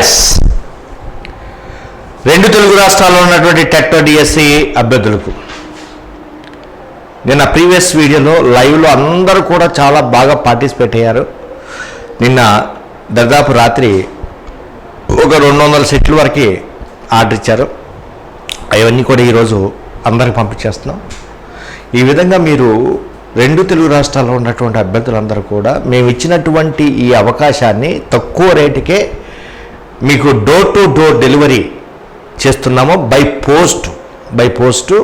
Yes. రెండు తెలుగు రాష్ట్రాల్లో ఉన్నటువంటి టెట్టో డిఎస్సి అభ్యర్థులకు. నిన్న ప్రీవియస్ వీడియోలో లైవ్లో అందరూ కూడా చాలా బాగా పార్టిసిపేట్ అయ్యారు. నిన్న దాదాపు రాత్రి ఒక రెండు వందల సెట్ల వరకు ఆర్డర్ ఇచ్చారు. అవన్నీ కూడా ఈరోజు అందరికి పంపించేస్తున్నాం. ఈ విధంగా మీరు రెండు తెలుగు రాష్ట్రాల్లో ఉన్నటువంటి అభ్యర్థులందరూ కూడా మేము ఇచ్చినటువంటి ఈ అవకాశాన్ని తక్కువ రేటుకే మీకు డోర్ టు డోర్ డెలివరీ చేస్తున్నాము బై పోస్ట్ బై పోస్టు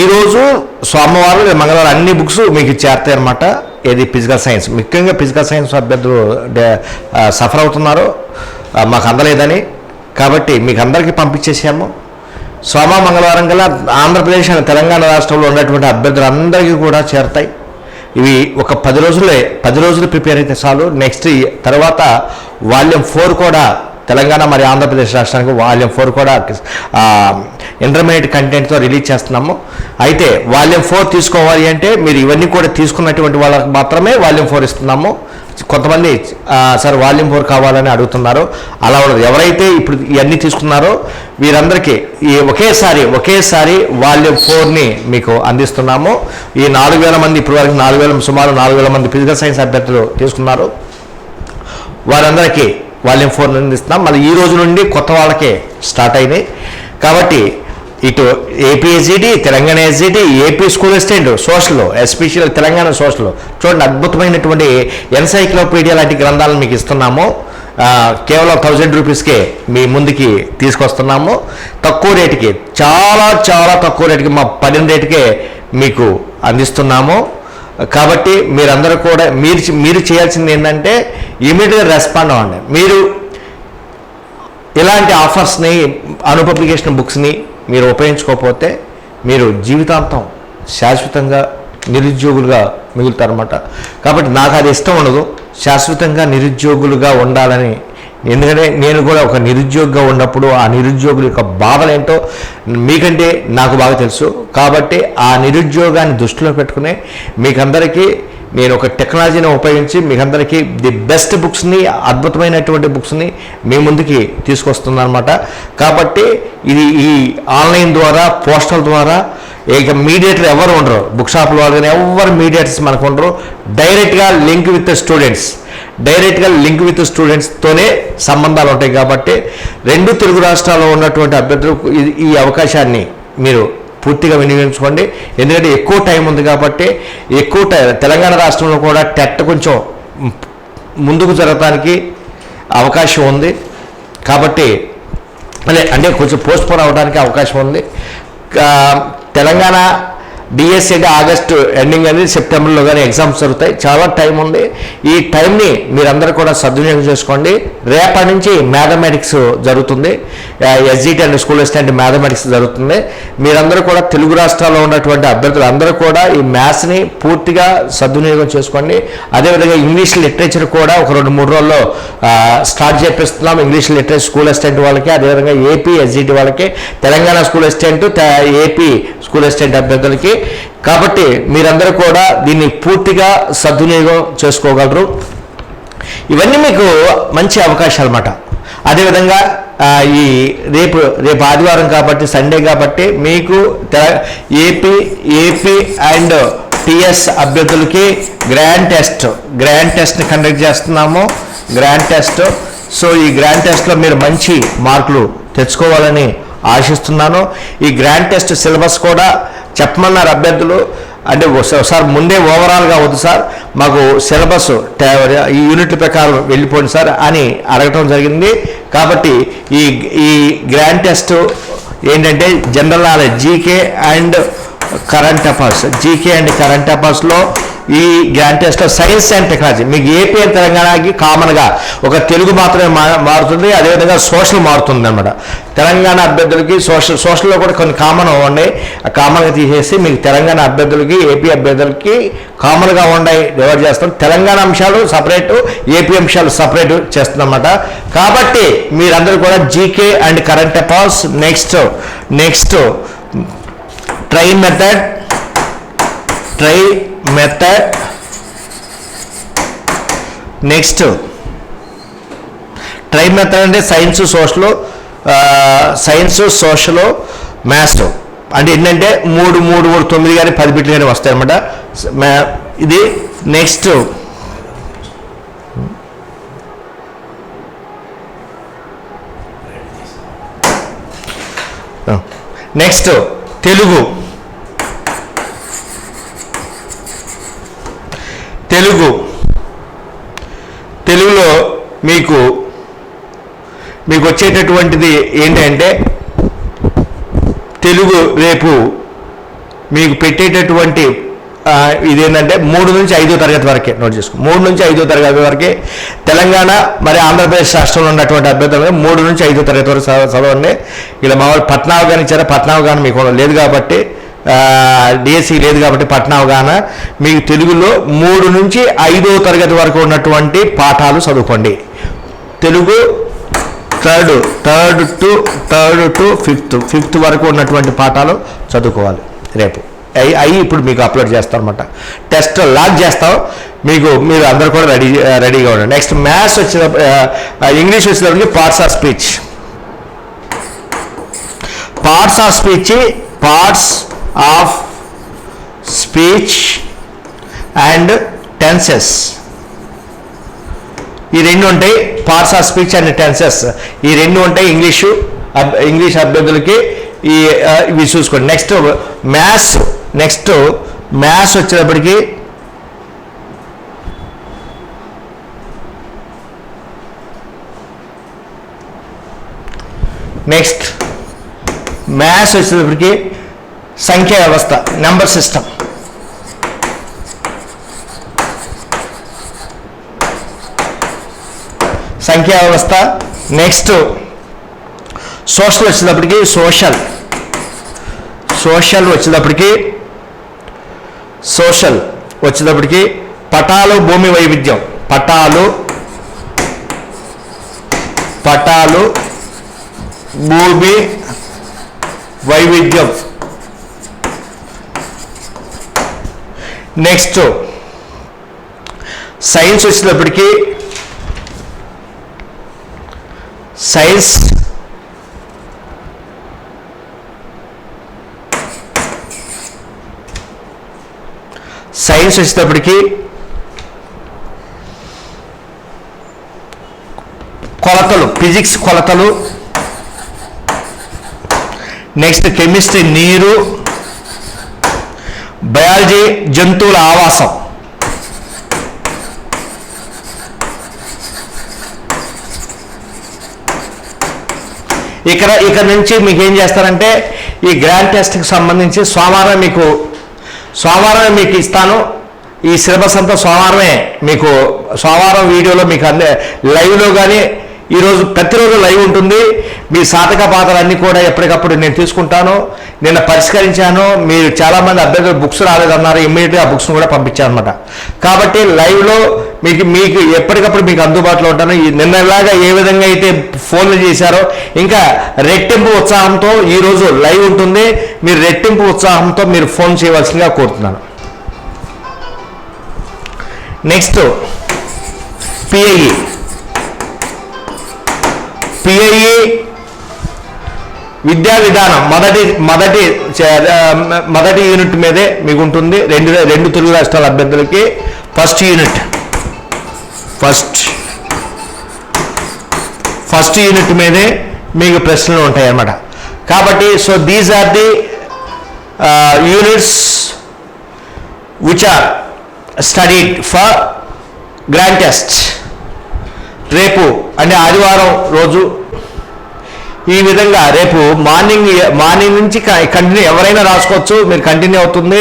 ఈరోజు సోమవారం లేదా మంగళవారం అన్ని బుక్స్ మీకు చేరుతాయి అనమాట ఏది ఫిజికల్ సైన్స్ ముఖ్యంగా ఫిజికల్ సైన్స్ అభ్యర్థులు సఫర్ అవుతున్నారు. మాకు అందలేదని. కాబట్టి మీకు అందరికీ పంపించేసాము సోమ మంగళవారం కల్లా ఆంధ్రప్రదేశ్ అండ్ తెలంగాణ రాష్ట్రంలో ఉన్నటువంటి అభ్యర్థులందరికీ కూడా చేరుతాయి. ఇవి ఒక పది రోజులే పది రోజులు ప్రిపేర్ అయితే చాలు. నెక్స్ట్ తర్వాత వాల్యూమ్ ఫోర్ కూడా తెలంగాణ మరియు ఆంధ్రప్రదేశ్ రాష్ట్రానికి వాల్యూమ్ ఫోర్ కూడా ఇంటర్మీడియట్ కంటెంట్తో రిలీజ్ చేస్తున్నాము. అయితే వాల్యూమ్ ఫోర్ తీసుకోవాలి అంటే మీరు ఇవన్నీ కూడా తీసుకున్నటువంటి వాళ్ళకి మాత్రమే వాల్యూమ్ ఫోర్ ఇస్తున్నాము. కొంతమంది సార్ వాల్యూమ్ ఫోర్ కావాలని అడుగుతున్నారు. అలా ఉండదు. ఎవరైతే ఇప్పుడు ఇవన్నీ తీసుకున్నారో వీరందరికీ ఈ ఒకేసారి ఒకేసారి వాల్యూమ్ ఫోర్ని మీకు అందిస్తున్నాము. ఈ నాలుగు వేల మంది ఇప్పటి వరకు నాలుగు వేల సుమారు నాలుగు వేల మంది ఫిజికల్ సైన్స్ అభ్యర్థులు తీసుకున్నారు. వారందరికీ వాల్యూమ్ ఫోర్ అందిస్తున్నాం. మళ్ళీ ఈ రోజు నుండి కొత్త వాళ్ళకే స్టార్ట్ అయినాయి. కాబట్టి ఇటు AP SGT Telangana SGT AP school assistant social special Telangana social చూడండి అద్భుతమైనటువంటి ఎన్సైక్లోపీడియా లాంటి గ్రంథాలను మీకు ఇస్తున్నాము. కేవలం థౌజండ్ రూపీస్కే మీ ముందుకి తీసుకొస్తున్నాము. తక్కువ రేటుకి చాలా చాలా తక్కువ రేటుకి మా పడిన రేటుకే మీకు అందిస్తున్నాము. కాబట్టి మీరందరూ కూడా మీరు మీరు చేయాల్సింది ఏంటంటే ఇమీడియట్గా రెస్పాండ్ అవ్వండి. మీరు ఇలాంటి ఆఫర్స్ని అను పబ్లికేషన్ బుక్స్ని మీరు ఉపయోగించుకోకపోతే మీరు జీవితాంతం శాశ్వతంగా నిరుద్యోగులుగా మిగులుతారన్నమాట. కాబట్టి నాకు అది ఇష్టం ఉండదు. శాశ్వతంగా నిరుద్యోగులుగా ఉండాలని ఎందుకంటే నేను కూడా ఒక నిరుద్యోగిగా ఉన్నప్పుడు ఆ నిరుద్యోగుల యొక్క బాధలేంటో మీకంటే నాకు బాగా తెలుసు. కాబట్టి ఆ నిరుద్యోగాన్ని దృష్టిలో పెట్టుకుని మీకందరికీ నేను ఒక టెక్నాలజీని ఉపయోగించి మీకందరికీ ది బెస్ట్ బుక్స్ని అద్భుతమైనటువంటి బుక్స్ని మీ ముందుకి తీసుకొస్తుందన్నమాట కాబట్టి ఇది ఈ ఆన్లైన్ ద్వారా పోస్టల్ ద్వారా ఇక మీడియేటర్ ఎవరు ఉండరు. బుక్ షాపుల వాళ్ళు కానీ ఎవరు మీడియేటర్స్ మనకు ఉండరు. డైరెక్ట్గా లింక్ విత్ స్టూడెంట్స్. డైరెక్ట్గా లింక్ విత్ స్టూడెంట్స్తోనే సంబంధాలు ఉంటాయి కాబట్టి రెండు తెలుగు రాష్ట్రాల్లో ఉన్నటువంటి అభ్యర్థులకు ఈ అవకాశాన్ని మీరు పూర్తిగా వినియోగించుకోండి. ఎందుకంటే ఎక్కువ టైం ఉంది కాబట్టి ఎక్కువ టై తెలంగాణ రాష్ట్రంలో కూడా టెట్ కొంచెం ముందుకు జరగడానికి అవకాశం ఉంది. కాబట్టి అదే అంటే కొంచెం పోస్ట్ పోన్ అవడానికి అవకాశం ఉంది. తెలంగాణ డిఎస్సి అంటే ఆగస్టు ఎండింగ్ అనేది సెప్టెంబర్లో కానీ ఎగ్జామ్స్ జరుగుతాయి. చాలా టైం ఉంది. ఈ టైంని మీరందరూ కూడా సద్వినియోగం చేసుకోండి. రేపటి నుంచి మ్యాథమెటిక్స్ జరుగుతుంది. SGT and school assistant mathematics జరుగుతుంది. మీరందరూ కూడా తెలుగు రాష్ట్రాల్లో ఉన్నటువంటి అభ్యర్థులు అందరూ కూడా ఈ మ్యాథ్స్ని పూర్తిగా సద్వినియోగం చేసుకోండి. అదేవిధంగా ఇంగ్లీష్ లిటరేచర్ కూడా ఒక రెండు మూడు రోజుల్లో స్టార్ట్ చేపిస్తున్నాం. ఇంగ్లీష్ లిటరేచర్ స్కూల్ అసిస్టెంట్ వాళ్ళకి అదేవిధంగా ఏపీ ఎస్జిటి వాళ్ళకి Telangana school assistant AP school assistant అభ్యర్థులకి కాబట్టి మీరందరూ కూడా దీన్ని పూర్తిగా సద్వినియోగం చేసుకోగలరు. ఇవన్నీ మీకు మంచి అవకాశాలు అన్నమాట అదేవిధంగా ఈ రేపు రేపు ఆదివారం కాబట్టి సండే కాబట్టి మీకు ఏపీ ఏపీ అండ్ టిఎస్ అభ్యర్థులకి గ్రాండ్ టెస్ట్ గ్రాండ్ టెస్ట్ని కండక్ట్ చేస్తున్నాము. Grand test. సో ఈ గ్రాండ్ టెస్ట్లో మీరు మంచి మార్కులు తెచ్చుకోవాలని ఆశిస్తున్నాను. ఈ గ్రాండ్ టెస్ట్ సిలబస్ కూడా చెప్పమన్నారు అభ్యర్థులు. అంటే సార్ ముందే ఓవరాల్గా వద్దు సార్. మాకు సిలబస్ ఈ యూనిట్ల ప్రకారం వెళ్ళిపోండి సార్ అని అడగటం జరిగింది. కాబట్టి ఈ ఈ గ్రాండ్ టెస్ట్ ఏంటంటే general knowledge GK and current affairs. GK and current అఫైర్స్లో ఈ గ్రాండ్ టెస్ట్లో సైన్స్ అండ్ టెక్నాలజీ. మీకు ఏపీ అండ్ తెలంగాణకి కామన్గా ఒక తెలుగు మాత్రమే మా- మారుతుంది అదేవిధంగా సోషల్ మారుతుంది అనమాట తెలంగాణ అభ్యర్థులకి సోషల్ సోషల్లో కూడా కొన్ని కామన్ ఉన్నాయి ఆ కామన్గా తీసేసి మీకు తెలంగాణ అభ్యర్థులకి ఏపీ అభ్యర్థులకి కామన్గా ఉన్నాయి డివైడ్ చేస్తాం తెలంగాణ అంశాలు సపరేటు ఏపీ అంశాలు సపరేట్ చేస్తుందన్నమాట. కాబట్టి మీరందరూ కూడా GK and current affairs next next try method try method next try method అంటే science social science social maths అంటే ఏంటంటే మూడు మూడు మూడు తొమ్మిది కానీ పది బిట్లు కానీ వస్తాయి అనమాట ఇది నెక్స్ట్ నెక్స్ట్ తెలుగు తెలుగు తెలుగులో మీకు మీకు వచ్చేటటువంటిది ఏంటంటే తెలుగు రేపు మీకు పెట్టేటటువంటి ఇదేంటంటే మూడు నుంచి ఐదో తరగతి వరకే నోట్ చేసుకో మూడు నుంచి ఐదో తరగతి వరకే తెలంగాణ మరి ఆంధ్రప్రదేశ్ రాష్ట్రంలో ఉన్నటువంటి అభ్యర్థులు మూడు నుంచి ఐదో తరగతి వరకు చదవండి. ఇలా మామూలు పట్నా కానీ ఇచ్చారా పట్నా కానీ మీకు లేదు కాబట్టి డిఎస్సి లేదు కాబట్టి పట్నా అవగాహన మీకు తెలుగులో మూడు నుంచి ఐదో తరగతి వరకు ఉన్నటువంటి పాఠాలు చదువుకోండి. Telugu third third to third to fifth fifth వరకు ఉన్నటువంటి పాఠాలు చదువుకోవాలి రేపు. అవి అవి ఇప్పుడు మీకు అప్లోడ్ చేస్తాం అనమాట టెస్ట్ లాక్ చేస్తాం. మీకు మీరు అందరు కూడా రెడీ రెడీగా ఉండండి. నెక్స్ట్ మ్యాథ్స్ వచ్చిన ఇంగ్లీష్ వచ్చినప్పటికి parts of speech parts of speech parts of speech and tenses. ఈ రెండు ఉంటాయి parts of speech and tenses. ఈ రెండు ఉంటాయి ఇంగ్లీషు అబ్- ఇంగ్లీష్ అభ్యర్థులకి ఈ ఇవి చూసుకోండి. నెక్స్ట్ మ్యాథ్స్ నెక్స్ట్ మ్యాథ్స్ వచ్చేటప్పటికి నెక్స్ట్ మ్యాథ్స్ వచ్చేటప్పటికి సంఖ్యా వ్యవస్థ నెంబర్ సిస్టమ్. సంఖ్యా వ్యవస్థ నెక్స్ట్ సోషల్ వచ్చేటప్పటికి సోషల్. సోషల్ వచ్చేటప్పటికి సోషల్ వచ్చేటప్పటికి పటాలు భూమి వైవిధ్యం. పటాలు పటాలు భూమి వైవిధ్యం. నెక్స్ట్ సైన్స్ వచ్చినప్పటికీ సైన్స్ సైన్స్ వచ్చేటప్పటికీ కొలతలు ఫిజిక్స్ కొలతలు. నెక్స్ట్ కెమిస్ట్రీ నీరు. జంతువుల ఆవాసం. ఇక్కడ ఇక్కడ నుంచి మీకు ఏం చేస్తారంటే ఈ గ్రాండ్ టెస్ట్కి సంబంధించి సోమవారం మీకు సోమవారం మీకు ఇస్తాను. ఈ సిలబస్ అంతా సోమవారమే మీకు సోమవారం వీడియోలో మీకు అందే లైవ్లో కానీ ఈరోజు ప్రతిరోజు లైవ్ ఉంటుంది. మీ సాధక బాధలన్నీ కూడా ఎప్పటికప్పుడు నేను తీసుకుంటాను నిన్న పరిష్కరించాను మీరు చాలామంది అభ్యర్థులు బుక్స్ రాలేదన్నారు ఇమ్మీడియట్గా ఆ బుక్స్ని కూడా పంపించాను అనమాట కాబట్టి లైవ్లో మీకు మీకు ఎప్పటికప్పుడు మీకు అందుబాటులో ఉంటాను. నిన్నలాగా ఏ విధంగా అయితే ఫోన్లు చేశారో ఇంకా రెట్టింపు ఉత్సాహంతో ఈరోజు లైవ్ ఉంటుంది. మీరు రెట్టింపు ఉత్సాహంతో మీరు ఫోన్ చేయవలసిందిగా కోరుతున్నాను. Next PIE. పిఐఈ విద్యా విధానం మొదటి మొదటి మొదటి యూనిట్ మీదే మీకు ఉంటుంది రెండు రెండు తెలుగు రాష్ట్రాల అభ్యర్థులకి first unit. First first unit మీదే మీకు ప్రశ్నలు ఉంటాయి అన్నమాట కాబట్టి so these are the units which are studied for grand test రేపు అంటే ఆదివారం రోజు ఈ విధంగా రేపు మార్నింగ్ మార్నింగ్ నుంచి కంటిన్యూ ఎవరైనా రాసుకోవచ్చు మీరు కంటిన్యూ అవుతుంది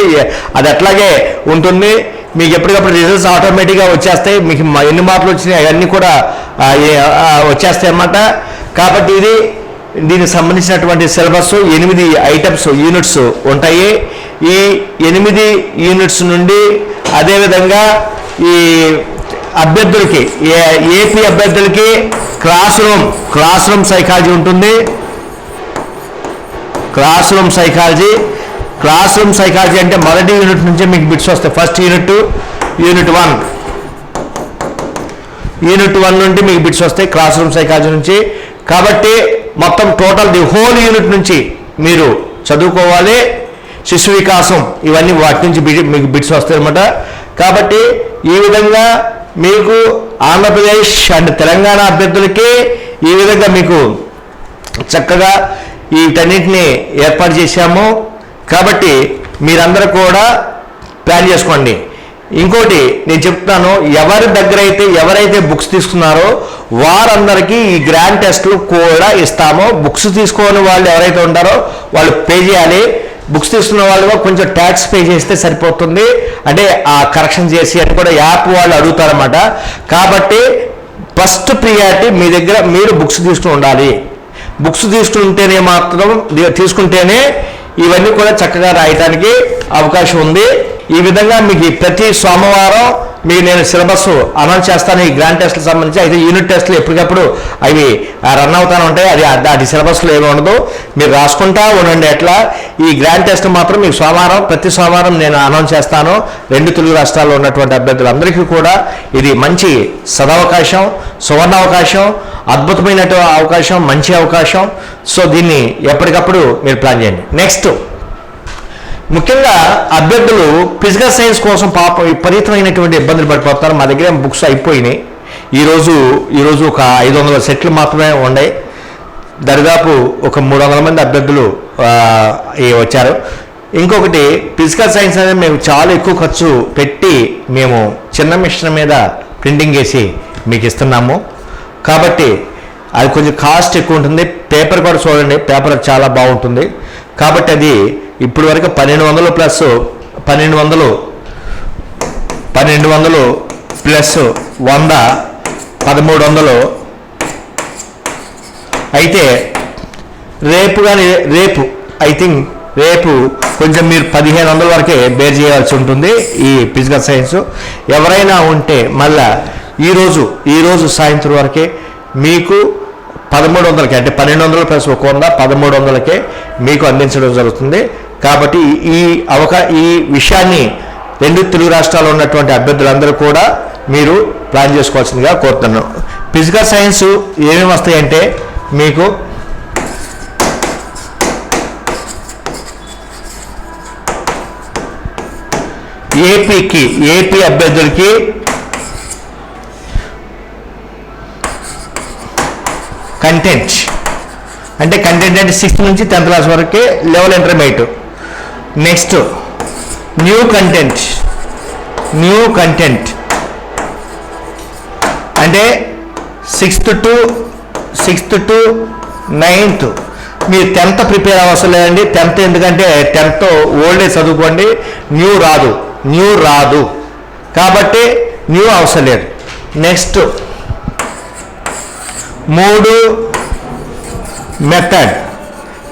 అది అట్లాగే ఉంటుంది. మీకు ఎప్పటికప్పుడు రిజల్ట్స్ ఆటోమేటిక్గా వచ్చేస్తాయి. మీకు ఎన్ని మార్కులు వచ్చినాయి అవన్నీ కూడా వచ్చేస్తాయి అన్నమాట. కాబట్టి ఇది దీనికి సంబంధించినటువంటి సిలబస్ ఎనిమిది ఐటమ్స్ యూనిట్స్ ఉంటాయి. ఈ ఎనిమిది యూనిట్స్ నుండి అదేవిధంగా ఈ అభ్యర్థులకి ఏ- ఏపీ అభ్యర్థులకి class room class room psychology ఉంటుంది. Class room psychology class room psychology అంటే మొదటి యూనిట్ నుంచే మీకు బిట్స్ వస్తాయి. First unit unit one unit one నుండి మీకు బిట్స్ వస్తాయి క్లాస్ రూమ్ సైకాలజీ నుంచి. కాబట్టి మొత్తం టోటల్ ది హోల్ యూనిట్ నుంచి మీరు చదువుకోవాలి. శిశు వికాసం ఇవన్నీ వాటి నుంచి మీకు బిట్స్ వస్తాయి అనమాట కాబట్టి ఈ విధంగా మీకు ఆంధ్రప్రదేశ్ అండ్ తెలంగాణ అభ్యర్థులకి ఈ విధంగా మీకు చక్కగా వీటన్నిటిని ఏర్పాటు చేశాము. కాబట్టి మీరందరూ కూడా ప్లాన్ చేసుకోండి. ఇంకోటి నేను చెప్తాను ఎవరి దగ్గర అయితే ఎవరైతే బుక్స్ తీసుకున్నారో వారందరికీ ఈ గ్రాండ్ టెస్ట్లు కూడా ఇస్తాము. బుక్స్ తీసుకోని వాళ్ళు ఎవరైతే ఉంటారో వాళ్ళు పే చేయాలి. బుక్స్ తీసుకున్న వాళ్ళు కొంచెం ట్యాక్స్ పే చేస్తే సరిపోతుంది. అంటే ఆ కరెక్షన్ చేసి అని కూడా యాప్ వాళ్ళు అడుగుతారన్నమాట. కాబట్టి ఫస్ట్ ప్రియారిటీ మీ దగ్గర మీరు బుక్స్ తీసుకుని ఉండాలి. బుక్స్ తీసుకుంటేనే మాత్రం తీసుకుంటేనే ఇవన్నీ కూడా చక్కగా రాయటానికి అవకాశం ఉంది. ఈ విధంగా మీకు ప్రతి సోమవారం మీకు నేను సిలబస్ అనౌన్స్ చేస్తాను ఈ గ్రాండ్ టెస్ట్లకు సంబంధించి. అయితే యూనిట్ టెస్ట్లు ఎప్పటికప్పుడు అవి రన్ అవుతానే ఉంటాయి. అది అది సిలబస్లో ఏమి ఉండదు. మీరు రాసుకుంటా ఉండండి ఎట్లా. ఈ గ్రాండ్ టెస్ట్ మాత్రం మీకు సోమవారం ప్రతి సోమవారం నేను అనౌన్స్ చేస్తాను. రెండు తెలుగు రాష్ట్రాల్లో ఉన్నటువంటి అభ్యర్థులందరికీ కూడా ఇది మంచి సదవకాశం సువర్ణ అవకాశం అద్భుతమైనటువంటి అవకాశం మంచి అవకాశం. సో దీన్ని ఎప్పటికప్పుడు మీరు ప్లాన్ చేయండి. నెక్స్ట్ ముఖ్యంగా అభ్యర్థులు ఫిజికల్ సైన్స్ కోసం పాప విపరీతమైనటువంటి ఇబ్బందులు పడిపోతారు మా దగ్గర బుక్స్ అయిపోయినాయి. ఈరోజు ఈరోజు ఒక ఐదు వందల సెట్లు మాత్రమే ఉన్నాయి దరిదాపు ఒక మూడు వందల మంది అభ్యర్థులు వచ్చారు. ఇంకొకటి ఫిజికల్ సైన్స్ అనేది మేము చాలా ఎక్కువ ఖర్చు పెట్టి మేము చిన్న మిషన్ మీద ప్రింటింగ్ చేసి మీకు ఇస్తున్నాము. కాబట్టి అది కొంచెం కాస్ట్ ఎక్కువ ఉంటుంది. పేపర్ కూడా చూడండి పేపర్ చాలా బాగుంటుంది. కాబట్టి అది ఇప్పుడు వరకు పన్నెండు వందలు ప్లస్ పన్నెండు వందలు పన్నెండు వందలు ప్లస్ వంద పదమూడు వందలు. అయితే రేపు కానీ రేపు ఐ థింక్ రేపు కొంచెం మీరు పదిహేను వందల వరకే బేర్ చేయాల్సి ఉంటుంది ఈ ఫిజికల్ సైన్స్ ఎవరైనా ఉంటే మళ్ళా ఈరోజు ఈరోజు సాయంత్రం వరకే మీకు పదమూడు వందలకి అంటే పన్నెండు వందలు ప్లస్ ఒక వంద పదమూడు వందలకే మీకు అందించడం జరుగుతుంది. కాబట్టి ఈ అవకా ఈ విషయాన్ని రెండు తెలుగు రాష్ట్రాల్లో ఉన్నటువంటి అభ్యర్థులందరూ కూడా మీరు ప్లాన్ చేసుకోవాల్సిందిగా కోరుతున్నాను. ఫిజికల్ సైన్స్ ఏమేమి వస్తాయంటే మీకు ఏపీకి ఏపీ అభ్యర్థులకి కంటెంట్ అంటే కంటెంట్ అంటే సిక్స్త్ నుంచి టెన్త్ క్లాస్ వరకే level intermediate next. New content. New content. అంటే sixth to sixth to ninth. మీరు టెన్త్ ప్రిపేర్ అవసరం లేదండి టెన్త్ ఎందుకంటే టెన్త్ ఓల్డ్ ఏజ్ చదువుకోండి. న్యూ రాదు. న్యూ రాదు. కాబట్టి న్యూ అవసరం లేదు. నెక్స్ట్. మూడు మెథడ్.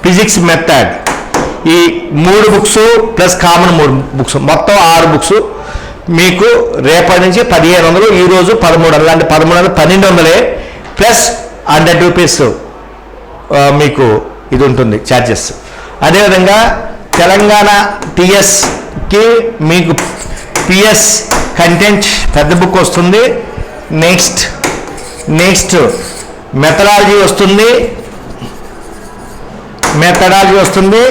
Physics method. ఈ మూడు బుక్స్ ప్లస్ కామన్ మూడు బుక్స్ మొత్తం ఆరు బుక్స్ మీకు రేపటి నుంచి పదిహేను వందలు ఈరోజు పదమూడు వందలు అంటే పదమూడు వందలు పన్నెండు వందలే ప్లస్ హండ్రెడ్ రూపీస్ మీకు ఇది ఉంటుంది ఛార్జెస్ అదేవిధంగా తెలంగాణ టిఎస్కి మీకు పిఎస్ కంటెంట్ పెద్ద బుక్ వస్తుంది. నెక్స్ట్ నెక్స్ట్ మెథడాలజీ వస్తుంది. మెథడాలజీ వస్తుంది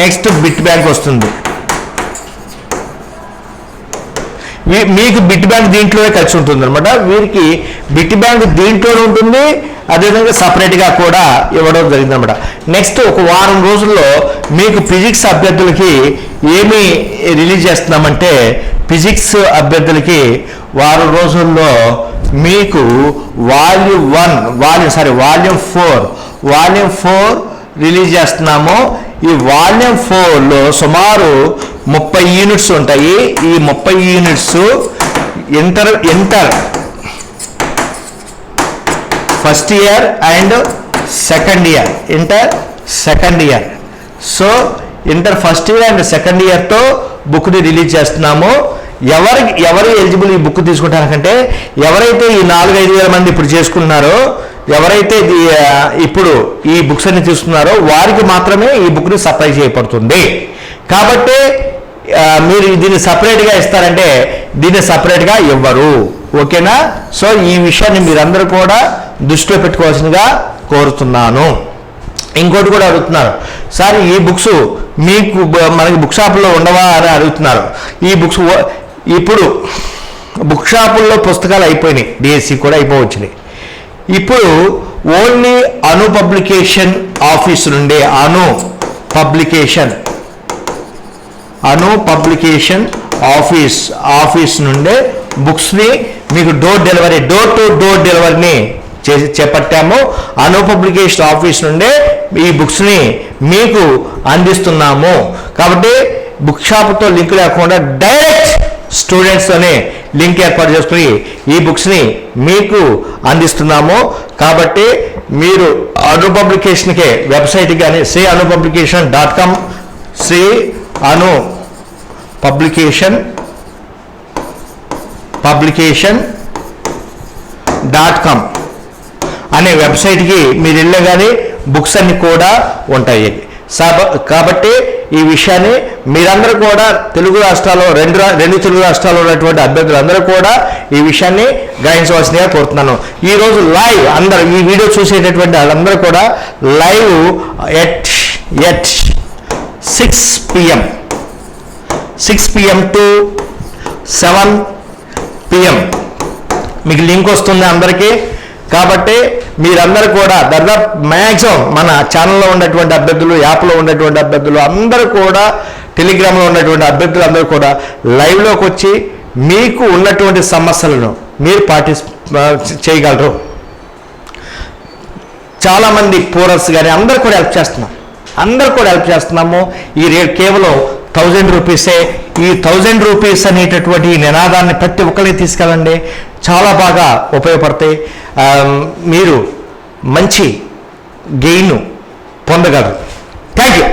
నెక్స్ట్ బిట్ బ్యాంక్ వస్తుంది. మీకు బిట్ బ్యాంక్ దీంట్లోనే కలిసి ఉంటుంది అనమాట వీరికి బిట్ బ్యాంక్ దీంట్లోనే ఉంటుంది అదేవిధంగా సపరేట్గా కూడా ఇవ్వడం జరిగింది అనమాట నెక్స్ట్ ఒక వారం రోజుల్లో మీకు ఫిజిక్స్ అభ్యర్థులకి ఏమి రిలీజ్ చేస్తున్నామంటే ఫిజిక్స్ అభ్యర్థులకి వారం రోజుల్లో మీకు volume one volume sorry volume four volume four release చేస్తున్నాము. ఈ వాల్యూమ్ ఫోర్లో సుమారు ముప్పై యూనిట్స్ ఉంటాయి. ఈ ముప్పై units inter inter first year and second year. Inter second year. So inter first year and second ఇయర్తో బుక్ని రిలీజ్ చేస్తున్నాము. ఎవరి ఎవరు ఎలిజిబుల్ ఈ బుక్ తీసుకుంటారంటే ఎవరైతే ఈ నాలుగు ఐదు వేల మంది ఇప్పుడు చేసుకున్నారో ఎవరైతే ఇది, ఇప్పుడు ఈ బుక్స్ అన్ని తీసుకున్నారో వారికి మాత్రమే ఈ బుక్ని సప్లై చేయబడుతుంది. కాబట్టి మీరు దీన్ని సపరేట్గా ఇస్తారంటే దీన్ని సపరేట్గా ఇవ్వరు. ఓకేనా? సో ఈ విషయాన్ని మీరందరూ కూడా దృష్టిలో పెట్టుకోవాల్సిందిగా కోరుతున్నాను. ఇంకోటి కూడా అడుగుతున్నారు. సార్ ఈ బుక్స్ మీకు మనకి బుక్ షాపుల్లో ఉండవా అని అడుగుతున్నారు. ఈ బుక్స్ ఇప్పుడు బుక్ షాపుల్లో పుస్తకాలు అయిపోయినాయి. డిఎస్సి కూడా అయిపోవచ్చినాయి ఇప్పుడు ఓన్లీ అను పబ్లికేషన్ ఆఫీస్ నుండి Anu publication Anu publication office office నుండే బుక్స్ని మీకు door delivery door to door డెలివరీని చేసి చేపట్టాము. అను పబ్లికేషన్ ఆఫీస్ నుండే ఈ బుక్స్ని మీకు అందిస్తున్నాము. కాబట్టి బుక్ షాప్తో లింక్ లేకుండా డైరెక్ట్ స్టూడెంట్స్తోనే లింక్ ఏర్పాటు చేసుకుని ఈ బుక్స్ని మీకు అందిస్తున్నాము. కాబట్టి మీరు అను పబ్లికేషన్కే వెబ్సైట్ కానీ Shri Anu publication dot com Shri Anu publication publication dot com అనే వెబ్సైట్కి మీరు వెళ్ళగానే బుక్స్ అన్నీ కూడా ఉంటాయి. సాబ- కాబట్టి ఈ విషయాన్ని మీరందరూ కూడా తెలుగు రాష్ట్రాల్లో రెండు రా- రెండు తెలుగు రాష్ట్రాల్లో ఉన్నటువంటి అభ్యర్థులందరూ కూడా ఈ విషయాన్ని గ్రహించవలసిందిగా కోరుతున్నాను. ఈరోజు లైవ్ అందరూ ఈ వీడియో చూసేటటువంటి వాళ్ళందరూ కూడా live at at six PM. Six PM to seven PM. మీకు లింక్ వస్తుంది అందరికీ. కాబట్టి మీరందరూ కూడా దాదాపు మ్యాక్సిమం మన ఛానల్లో ఉన్నటువంటి అభ్యర్థులు యాప్లో ఉన్నటువంటి అభ్యర్థులు అందరూ కూడా టెలిగ్రామ్లో ఉన్నటువంటి అభ్యర్థులు అందరూ కూడా లైవ్లోకి వచ్చి మీకు ఉన్నటువంటి సమస్యలను మీరు పార్టిస్ చేయగలరు. చాలామంది పూరర్స్ కానీ అందరు కూడా హెల్ప్ చేస్తున్నాం. అందరు కూడా హెల్ప్ చేస్తున్నాము. ఈ రేట్ కేవలం థౌజండ్ రూపీసే ఈ థౌజండ్ రూపీస్ అనేటటువంటి ఈ నినాదాన్ని ప్రతి ఒక్కరికి తీసుకెళ్ళండి. చాలా బాగా ఉపయోగపడతాయి. మీరు మంచి గెయిన్ పొందగలరు. Thank you